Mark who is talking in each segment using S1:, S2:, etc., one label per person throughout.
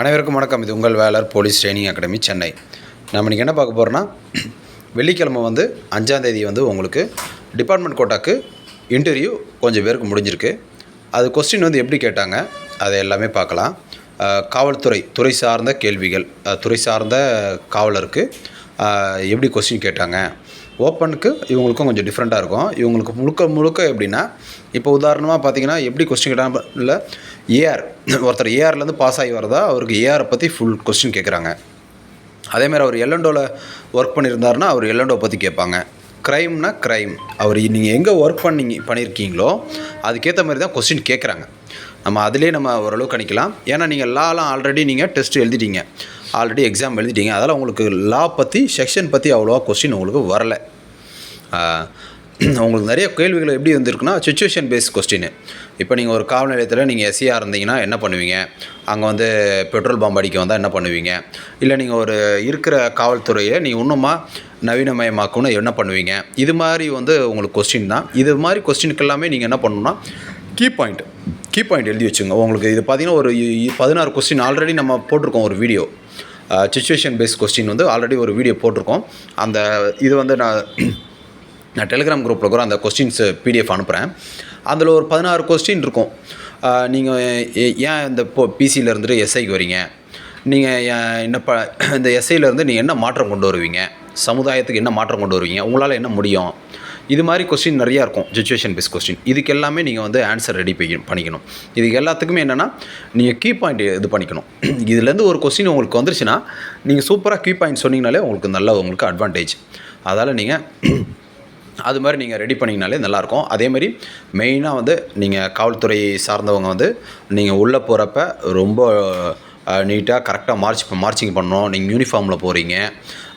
S1: அனைவருக்கும் வணக்கம். இது உங்கள் வேலர் போலீஸ் ட்ரைனிங் அகாடமி சென்னை. நம்ம இன்றைக்கி என்ன பார்க்க போகிறோன்னா வெள்ளிக்கிழமை வந்து அஞ்சாந்தேதி வந்து உங்களுக்கு டிபார்ட்மெண்ட் கோட்டாக்கு இன்டர்வியூ கொஞ்சம் பேருக்கு முடிஞ்சிருக்கு. அது கொஸ்டின் வந்து எப்படி கேட்டாங்க அதை எல்லாமே பார்க்கலாம். காவல்துறை துறை சார்ந்த கேள்விகள் துறை சார்ந்த காவலருக்கு எப்படி கொஸ்டின் கேட்டாங்க ஓப்பனுக்கு இவங்களுக்கும் கொஞ்சம் டிஃப்ரெண்ட்டாக இருக்கும். இவங்களுக்கு முழுக்க முழுக்க எப்படின்னா இப்போ உதாரணமாக பார்த்தீங்கன்னா எப்படி கொஸ்டின் கேட்டால் இல்லை ஏஆர் ஒருத்தர் ஏஆர்லேருந்து பாஸ் ஆகி வரதா அவருக்கு ஏஆரை பற்றி ஃபுல் கொஸ்டின் கேட்குறாங்க அதேமாதிரி அவர் எல்லண்டோவில் ஒர்க் பண்ணியிருந்தாருன்னா அவர் எல்லண்டோ பற்றி கேட்பாங்க. க்ரைம்னா க்ரைம் அவர் நீங்கள் எங்கே ஒர்க் பண்ணீங்க பண்ணியிருக்கீங்களோ அதுக்கேற்ற மாதிரி தான் கொஸ்டின் கேட்குறாங்க நம்ம அதிலே நம்ம ஓரளவுக்கு கணிக்கலாம். ஏன்னா நீங்கள் லாலாம் ஆல்ரெடி நீங்கள் டெஸ்ட் எழுதிட்டீங்க. ஆல்ரெடி எக்ஸாம் எழுதிட்டீங்க. அதெல்லாம் உங்களுக்கு லா பற்றி செக்ஷன் பற்றி அவ்வளோவா கொஸ்டின் உங்களுக்கு வரலை. உங்களுக்கு நிறைய கேள்விகள் எப்படி வந்திருக்குன்னா சுச்சுவேஷன் பேஸ்ட் கொஸ்டின் இப்போ நீங்கள் ஒரு காவல் நிலையத்தில் நீங்கள் எஸ்சியாக இருந்தீங்கன்னா என்ன பண்ணுவீங்க? அங்கே வந்து பெட்ரோல் பாம்பு அடிக்க வந்தால் என்ன பண்ணுவீங்க? இல்லை நீங்கள் ஒரு இருக்கிற காவல்துறையை நீங்கள் இன்னுமா நவீனமயமாக்கணும் என்ன பண்ணுவீங்க? இது மாதிரி வந்து உங்களுக்கு கொஸ்டின் தான். இது மாதிரி கொஸ்டினுக்கு எல்லாமே நீங்கள் என்ன பண்ணணும்னா கீ பாயிண்ட் கீ பாயிண்ட் எழுதி வச்சுங்க. உங்களுக்கு இது பார்த்தீங்கன்னா ஒரு பதினாறு கொஸ்டின் ஆல்ரெடி நம்ம போட்டிருக்கோம் ஒரு வீடியோ சுச்சுவேஷன் பேஸ்ட் கொஸ்டின் வந்து ஆல்ரெடி ஒரு வீடியோ போட்டிருக்கோம். அந்த இது வந்து நான் நான் டெலிகிராம் குரூப்பில் கூட அந்த கொஸ்டின்ஸு பிடிஎஃப் அனுப்புகிறேன் அதில் ஒரு பதினாறு கொஸ்டின் இருக்கும். நீங்கள் ஏன் இந்த இப்போ பிசியில் இருந்துட்டு எஸ்ஐக்கு வரீங்க? நீங்கள் என்ன ப இந்த எஸ்ஐலேருந்து நீங்கள் என்ன மாற்றம் கொண்டு வருவீங்க? சமுதாயத்துக்கு என்ன மாற்றம் கொண்டு வருவீங்க? உங்களால் என்ன முடியும்? இது மாதிரி கொஸ்டின் நிறையா இருக்கும். சுச்சுவேஷன் பேஸ் கொஸ்டின் இதுக்கு எல்லாமே நீங்கள் வந்து ஆன்சர் ரெடி பண்ணிக்கணும். இதுக்கு எல்லாத்துக்குமே என்னென்னா நீங்கள் கீ பாயிண்ட் இது பண்ணிக்கணும். இதுலேருந்து ஒரு கொஸ்டின் உங்களுக்கு வந்துருச்சுன்னா நீங்கள் சூப்பராக கீ பாயிண்ட் சொன்னீங்கனாலே உங்களுக்கு நல்ல உங்களுக்கு அட்வான்டேஜ் அதால் நீங்கள் அது மாதிரி நீங்கள் ரெடி பண்ணிங்கனாலே நல்லாயிருக்கும். அதேமாதிரி மெயினாக வந்து நீங்கள் காவல்துறை சார்ந்தவங்க வந்து நீங்கள் உள்ளே போகிறப்ப ரொம்ப நீட்டாக கரெக்டாக மார்ச் மார்ச்சிங் பண்ணோம் நீங்கள் யூனிஃபார்மில் போகிறீங்க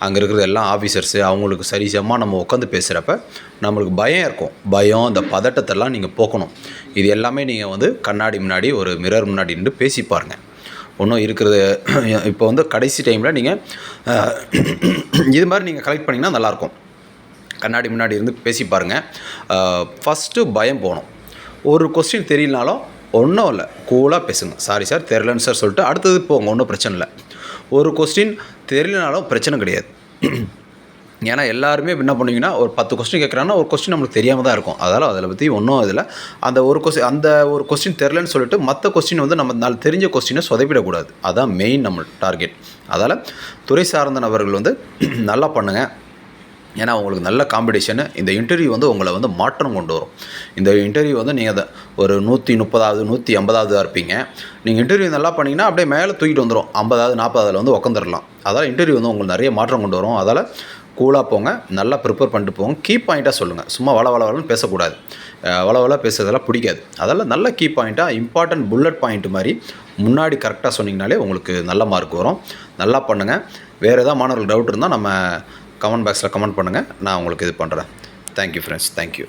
S1: அங்கே இருக்கிற எல்லா ஆஃபீஸர்ஸு அவங்களுக்கு சரிசமாக நம்ம உட்காந்து பேசுகிறப்ப நம்மளுக்கு பயம் இருக்கும். பயம் இந்த பதட்டத்தெல்லாம் நீங்கள் போக்கணும். இது எல்லாமே நீங்கள் வந்து கண்ணாடி முன்னாடி ஒரு மிரர் முன்னாடி நின்று பேசி பாருங்கள் ஒன்றும் இருக்கிறது இப்போ வந்து கடைசி டைமில் நீங்கள் இது மாதிரி நீங்கள் கலெக்ட் பண்ணிங்கன்னா நல்லாயிருக்கும். கண்ணாடி முன்னாடி இருந்து பேசி பாருங்கள் ஃபஸ்ட்டு பயம் போகணும் ஒரு கொஸ்டின் தெரியலனாலும் ஒன்றும் இல்லை. கூலாக பேசுங்க. சாரி சார் தெரிலன்னு சார் சொல்லிட்டு அடுத்தது போங்க. ஒன்றும் பிரச்சனை இல்லை. ஒரு கொஸ்டின் தெரியலனாலும் பிரச்சனை கிடையாது. ஏன்னா எல்லாருமே என்ன பண்ணுவீங்கன்னா ஒரு பத்து கொஸ்டின் கேட்குறாங்கன்னா ஒரு கொஸ்டின் நம்மளுக்கு தெரியாமல் தான் இருக்கும். அதனால் அதில் பற்றி ஒன்றும் இதில் அந்த ஒரு கொஸ்டின் அந்த ஒரு கொஸ்டின் தெரிலன்னு சொல்லிட்டு மற்ற கொஸ்டின் வந்து நம்ம நாலு தெரிஞ்ச கொஸ்டினை சொதப்பிடக்கூடாது. அதான் மெயின் நம்ம டார்கெட் அதால் துறை சார்ந்த நபர்கள் வந்து நல்லா பண்ணுங்கள் ஏன்னா உங்களுக்கு நல்ல காம்படிஷனு இந்த இன்டர்வியூ வந்து உங்களை வந்து மாற்றம் கொண்டு வரும். இந்த இன்டர்வியூ வந்து நீங்கள் அதை ஒரு நூற்றி முப்பதாவது நூற்றி ஐம்பதாவது இருப்பீங்க. நீங்கள் இன்டர்வியூ நல்லா பண்ணிங்கன்னா அப்படியே மேலே தூக்கிட்டு வந்துடும் ஐம்பதாவது நாற்பதாவில் வந்து உட்காந்துடலாம் அதால் இன்டர்வியூ வந்து உங்களுக்கு நிறைய மாற்றம் கொண்டு வரும். அதால் கூலாக போங்க நல்லா ப்ரிப்பேர் பண்ணிட்டு போங்க. கீ பாயிண்ட்டாக சொல்லுங்கள் சும்மா வள வள வளன்னு பேசக்கூடாது. வள வள பேசுறதெல்லாம் பிடிக்காது. அதெல்லாம் நல்ல கீ பாயிண்ட்டாக இம்பார்ட்டன்ட் புல்லட் பாயிண்ட் மாதிரி முன்னாடி கரெக்டாக சொன்னீங்கனாலே உங்களுக்கு நல்ல மார்க் வரும். நல்லா பண்ணுங்கள் வேறு ஏதாவது மாணவர்கள் டவுட் இருந்தால் நம்ம கமெண்ட் பாக்ஸில் கமெண்ட் பண்ணுங்கள் நான் உங்களுக்கு இது பண்ணுறேன். Thank you friends thank you